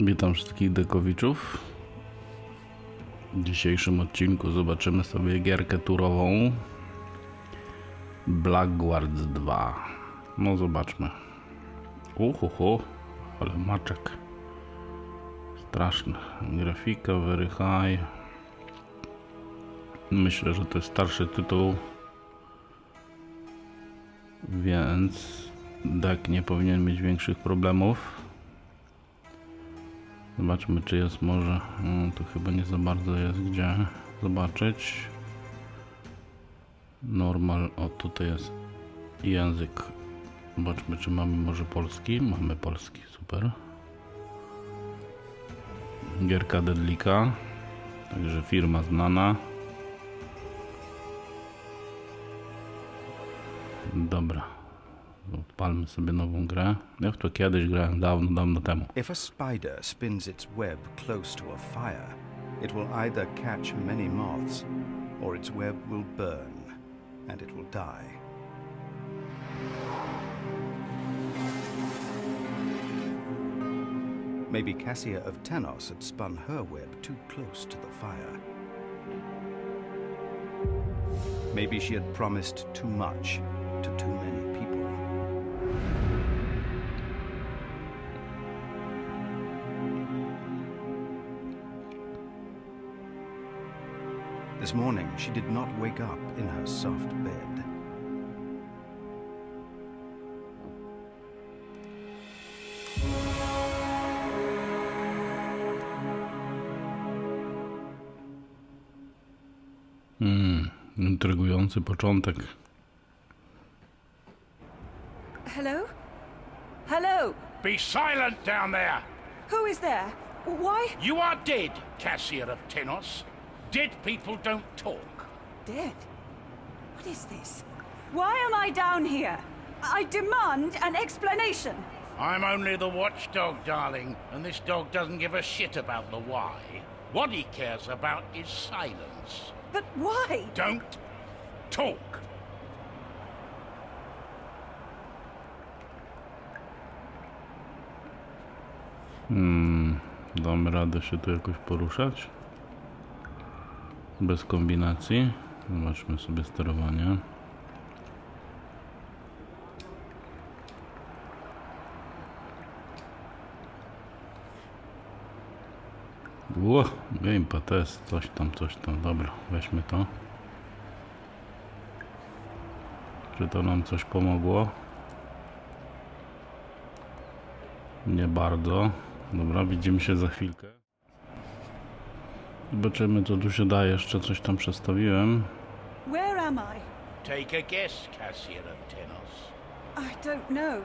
Witam wszystkich dekowiczów. W dzisiejszym odcinku zobaczymy sobie gierkę turową Blackguards 2. No zobaczmy. Uhuhu, ale maczek. Straszny. Grafika very high. Myślę, że to jest starszy tytuł. Więc deck nie powinien mieć większych problemów. Zobaczmy, czy jest może. No, to chyba nie za bardzo jest gdzie zobaczyć. Normal. O, tutaj jest język. Zobaczmy, czy mamy może polski. Mamy polski, super. Gierka Dedlika. Także firma znana. Dobra. Odpalmy sobie nową grę. To kiedyś grałem dawno, dawno temu. If a spider spins its web close to a fire, it will either catch many moths or its web will burn and it will die. Maybe Cassia of Tenos had spun her web too close to the fire. Maybe she had promised too much to too many people. This morning, she did not wake up in her soft bed. Hmm, Intrygujący początek. Hello? Hello? Be silent down there! Who is there? Why? You are dead, Cassia of Tenos. Dead people don't talk. Dead? What is this? Why am I down here? I demand an explanation. I'm only the watchdog, darling, and this dog doesn't give a shit about the why. What he cares about is silence. But why? Don't talk. Hmm, Damy radę się tu jakoś poruszać? Bez kombinacji. Zobaczmy sobie sterowanie. Ło, gamepad jest coś tam, coś tam. Dobra, weźmy to. Czy to nam coś pomogło? Nie bardzo. Dobra, widzimy się za chwilkę. Zobaczymy, co tu się da. Jeszcze coś tam przestawiłem. Where am I? Take a guess, Cassia of Tenos. I don't know.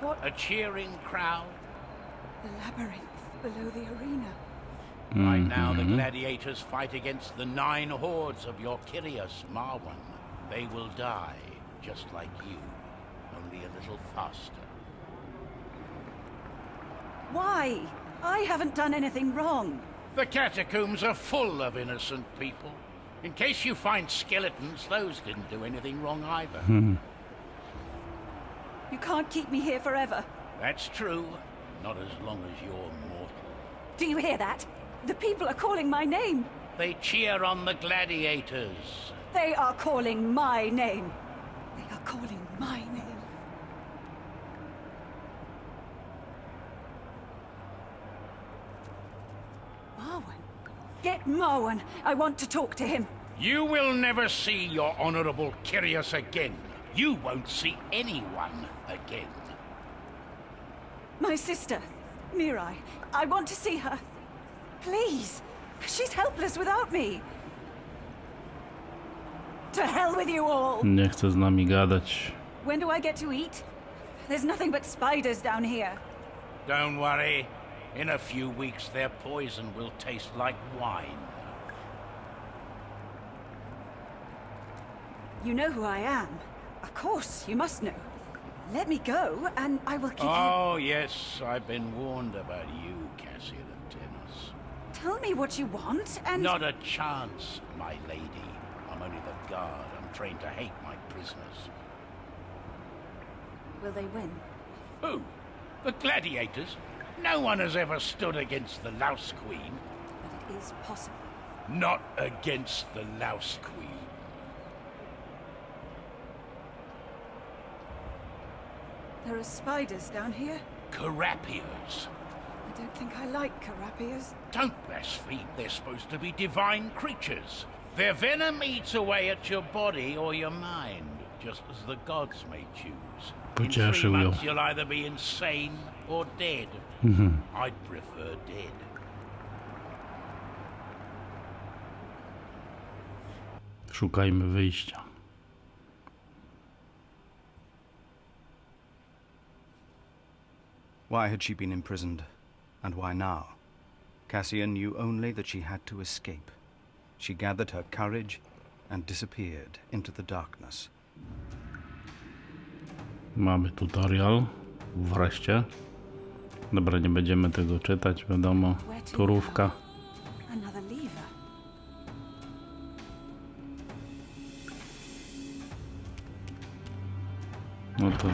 What A cheering crowd? the labyrinth below the arena? Right now, the mm-hmm. gladiators fight against the nine hordes of your Kyrios Marwan. They will die, just like you, only a little faster. Why? I haven't done anything wrong. The catacombs are full of innocent people. In case you find skeletons, those didn't do anything wrong either. Hmm. You can't keep me here forever. That's true. Not as long as you're mortal. Do you hear that? The people are calling my name. They cheer on the gladiators. They are calling my name. They are calling my name. Marwan. Get Marwan. I want to talk to him. You will never see your honorable Kyrios again. You won't see anyone again. My sister, Mirai. I want to see her. Please. She's helpless without me. To hell with you all. Nie chce z nami gadać. When do I get to eat? There's nothing but spiders down here. Don't worry. In a few weeks, their poison will taste like wine. You know who I am. Of course, you must know. Let me go, and I will give you. Oh, yes, I've been warned about you, Cassia of Tenos. Tell me what you want, and. Not a chance, my lady. I'm only the guard. I'm trained to hate my prisoners. Will they win? Who? The gladiators? No one has ever stood against the Louse Queen. But it is possible. Not against the Louse Queen. There are spiders down here. Carapiers. I don't think I like carapiers. Don't blaspheme. They're supposed to be divine creatures. Their venom eats away at your body or your mind, just as the gods may choose. In three Pocieszył ją. months, you'll either be insane or dead. Mm-hmm. I'd prefer dead. Szukajmy wyjścia. Why had she been imprisoned? And why now? Cassian knew only that she had to escape. She gathered her courage and disappeared into the darkness. Mamy tutorial. Wreszcie. Dobra, nie będziemy tego czytać, wiadomo. Turówka. No to...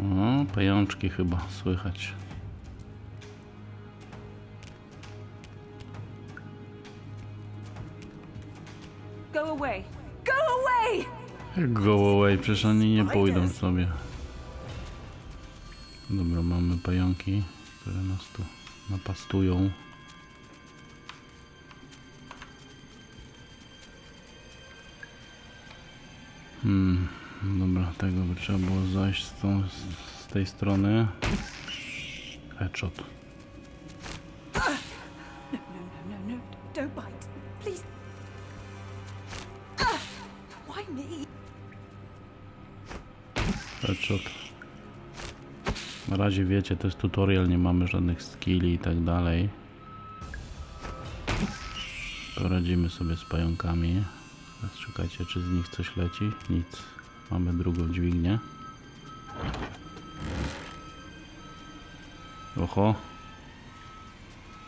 O, pajączki chyba słychać. Go away! Go away! Jak go away, przecież oni nie pójdą sobie. Dobra, mamy pająki, które nas tu napastują. Hmm, dobra, tego by trzeba było zajść z, tą, z tej strony. Headshot. No, Na razie wiecie, to jest tutorial, nie mamy żadnych skilli i tak dalej. Poradzimy sobie z pająkami. Teraz czekajcie, czy z nich coś leci? Nic. Mamy drugą dźwignię. Oho.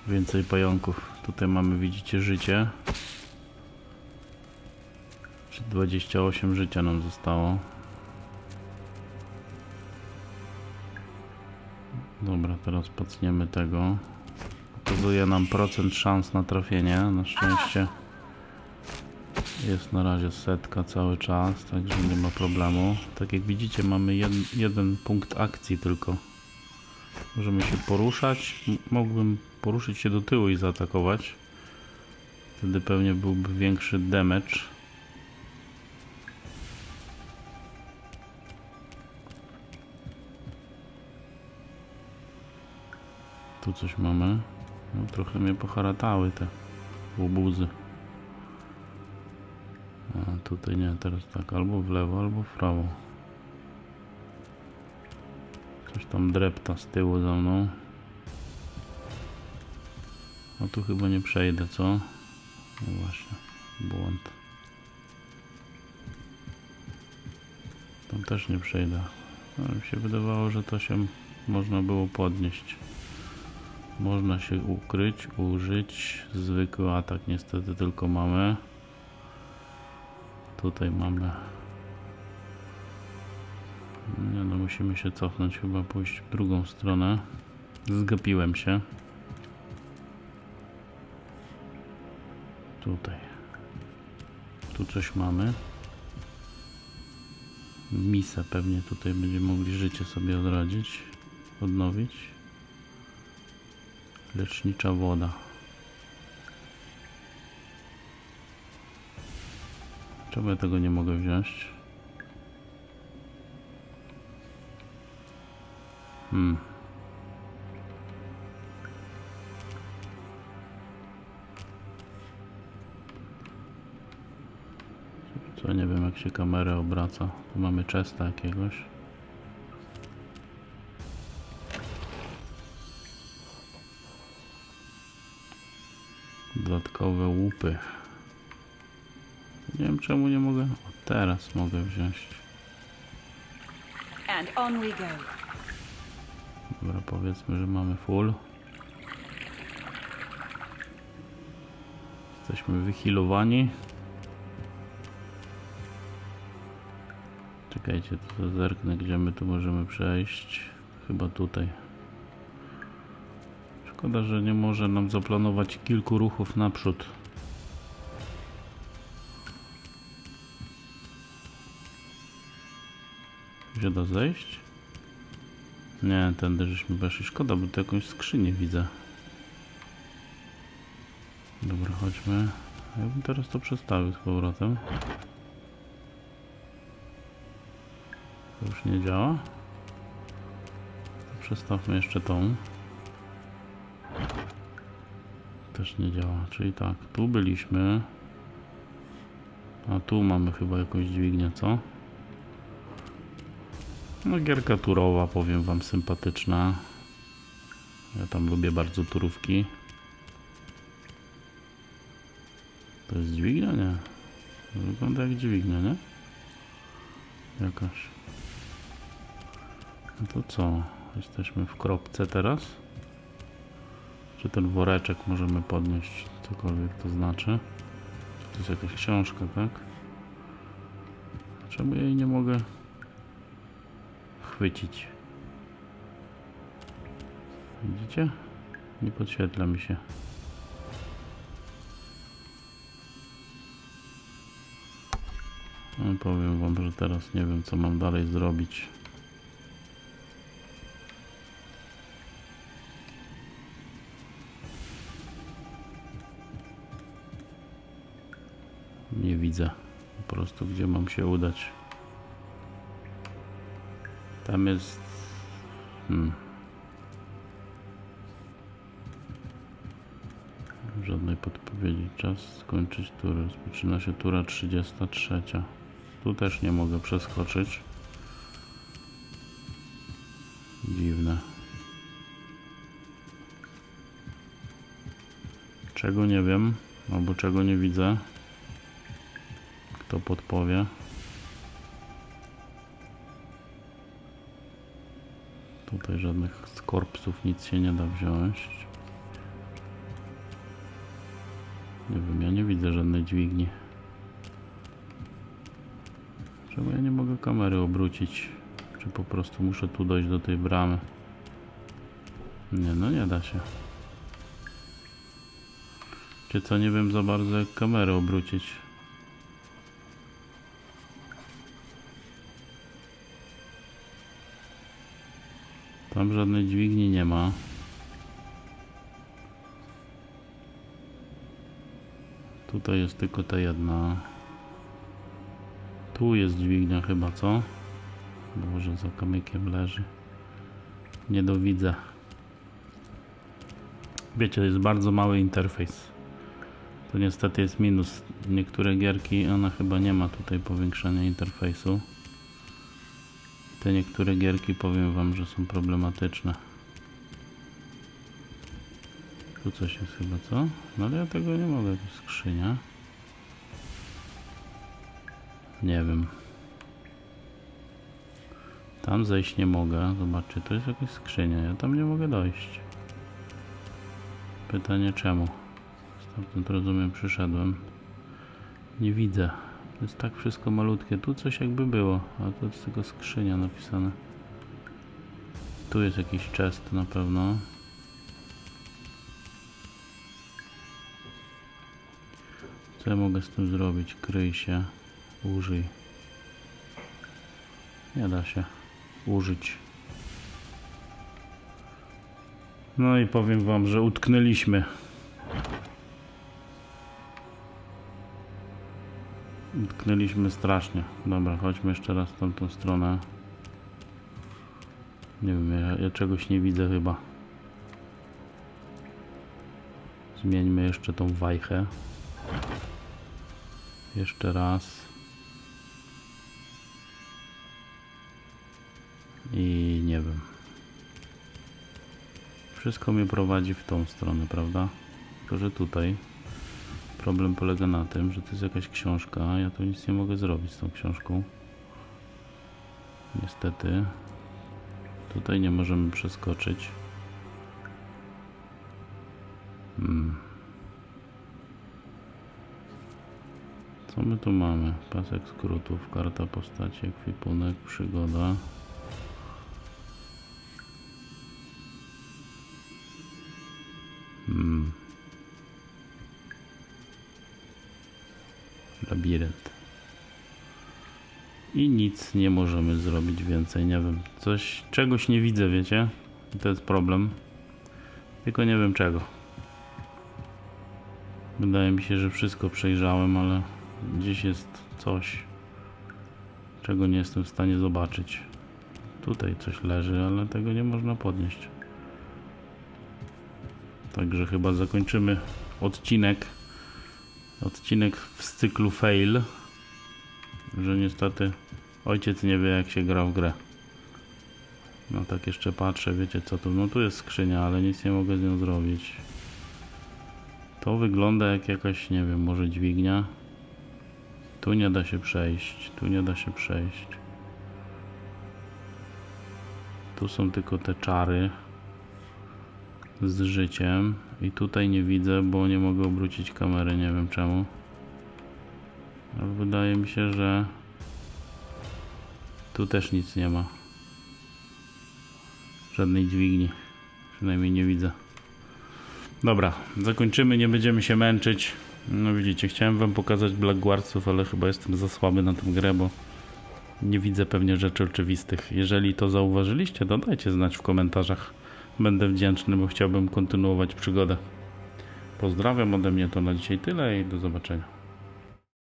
Więcej pająków. Tutaj mamy, widzicie, życie. Czy 28 życia nam zostało. Dobra, teraz pacniemy tego. Pokazuje nam procent szans na trafienie. Na szczęście jest na razie setka cały czas, także nie ma problemu. Tak jak widzicie, mamy jed, jeden punkt akcji tylko. Możemy się poruszać. M- Mógłbym poruszyć się do tyłu i zaatakować. Wtedy pewnie byłby większy damage. Tu coś mamy. No, trochę mnie poharatały te łobuzy. A tutaj nie, teraz tak, albo w lewo, albo w prawo. Coś tam drepta z tyłu za mną. No tu chyba nie przejdę, co? No właśnie, błąd. Tam też nie przejdę. Ale mi się wydawało, że to się można było podnieść. Można się ukryć, użyć. Zwykły atak niestety tylko mamy. Tutaj mamy. Nie no, musimy się cofnąć, chyba pójść w drugą stronę. Zgapiłem się. Tutaj. Tu coś mamy. Misę pewnie tutaj będziemy mogli życie sobie odrodzić, odnowić. Lecznicza woda. Czemu ja tego nie mogę wziąć? Hmm. Co, nie wiem jak się kamerę obraca. Tu mamy chesta jakiegoś. Dodatkowe łupy. Nie wiem czemu nie mogę. O, teraz mogę wziąć. And on we go. Dobra, powiedzmy, że mamy full. Jesteśmy wyhealowani. Czekajcie, to zerknę, gdzie my tu możemy przejść. chyba tutaj. Szkoda, że nie może nam zaplanować kilku ruchów naprzód. Gdzie da zejść? Nie, tędy żeśmy weszli. Szkoda, bo tu jakąś skrzynię widzę. Dobra, chodźmy. Ja bym teraz to przestawił z powrotem. To już nie działa? Przestawmy jeszcze tą. Też nie działa, czyli tak, tu byliśmy. A tu mamy chyba jakąś dźwignię, co? No gierka turowa, powiem wam, sympatyczna. Ja tam lubię bardzo turówki. To jest dźwignia, nie? Wygląda jak dźwignia, nie? Jakaś. No to co? Jesteśmy w kropce teraz? Czy ten woreczek możemy podnieść? Cokolwiek to znaczy. To jest jakaś książka, tak? Czemu jej nie mogę chwycić? Widzicie? Nie podświetla mi się. No, powiem wam, że teraz nie wiem co mam dalej zrobić. Widzę po prostu gdzie mam się udać. Tam jest. Hmm. Żadnej podpowiedzi. Czas skończyć turę. Rozpoczyna się tura 33. Tu też nie mogę przeskoczyć. Dziwne. Czego nie wiem, albo czego nie widzę. Kto podpowie? Tutaj żadnych skorpsów nic się nie da wziąć. Nie wiem, ja nie widzę żadnej dźwigni. Czemu ja nie mogę kamery obrócić? Czy po prostu muszę tu dojść do tej bramy? Nie, no nie da się. Czy co, nie wiem za bardzo jak kamerę obrócić. Tam żadnej dźwigni nie ma. Tutaj jest tylko ta jedna. Tu jest dźwignia chyba, co? Może za kamykiem leży. Nie dowidzę. Wiecie, jest bardzo mały interfejs. To niestety jest minus. Niektóre gierki, ona chyba nie ma tutaj powiększania interfejsu. Te niektóre gierki powiem wam, że są problematyczne. Tu coś jest chyba, co? No ale ja tego nie mogę, to skrzynia. Nie wiem. Tam zejść nie mogę. Zobaczcie, to jest jakaś skrzynia. Ja tam nie mogę dojść. Pytanie czemu? Stamtąd rozumiem, przyszedłem. Nie widzę. Jest tak wszystko malutkie. Tu coś jakby było, a to jest tylko skrzynia napisane. Tu jest jakiś chest na pewno. Co ja mogę z tym zrobić? Kryj się. Użyj. Nie da się użyć. No i powiem wam, że utknęliśmy. Utknęliśmy strasznie. Dobra, chodźmy jeszcze raz w tamtą stronę. Nie wiem, ja, ja czegoś nie widzę chyba. Zmieńmy jeszcze tą wajchę. Jeszcze raz. I nie wiem. Wszystko mnie prowadzi w tą stronę, prawda? Tylko, że tutaj problem polega na tym, że to jest jakaś książka, ja tu nic nie mogę zrobić z tą książką. Niestety. Tutaj nie możemy przeskoczyć. Hmm. Co my tu mamy? Pasek skrótów, karta postaci, ekwipunek, przygoda. Labirynt. I nic nie możemy zrobić więcej, nie wiem. Coś, czegoś nie widzę, wiecie? To jest problem. Tylko nie wiem czego. Wydaje mi się, że wszystko przejrzałem, ale gdzieś jest coś, czego nie jestem w stanie zobaczyć. Tutaj coś leży, ale tego nie można podnieść. Także chyba zakończymy odcinek. Odcinek z cyklu fail. Że niestety ojciec nie wie jak się gra w grę. No tak jeszcze patrzę, wiecie co tu. No tu jest skrzynia, ale nic nie mogę z nią zrobić. To wygląda jak jakaś, nie wiem, może dźwignia. Tu nie da się przejść, tu nie da się przejść. Tu są tylko te czary z życiem i tutaj nie widzę, bo nie mogę obrócić kamery, nie wiem czemu. Ale wydaje mi się, że tu też nic nie ma. Żadnej dźwigni. Przynajmniej nie widzę. Dobra, zakończymy, nie będziemy się męczyć. No widzicie, chciałem wam pokazać Black Guardsów, ale chyba jestem za słaby na tę grę, bo nie widzę pewnie rzeczy oczywistych. Jeżeli to zauważyliście, to dajcie znać w komentarzach. Będę wdzięczny, bo chciałbym kontynuować przygodę. Pozdrawiam ode mnie to na dzisiaj tyle i do zobaczenia.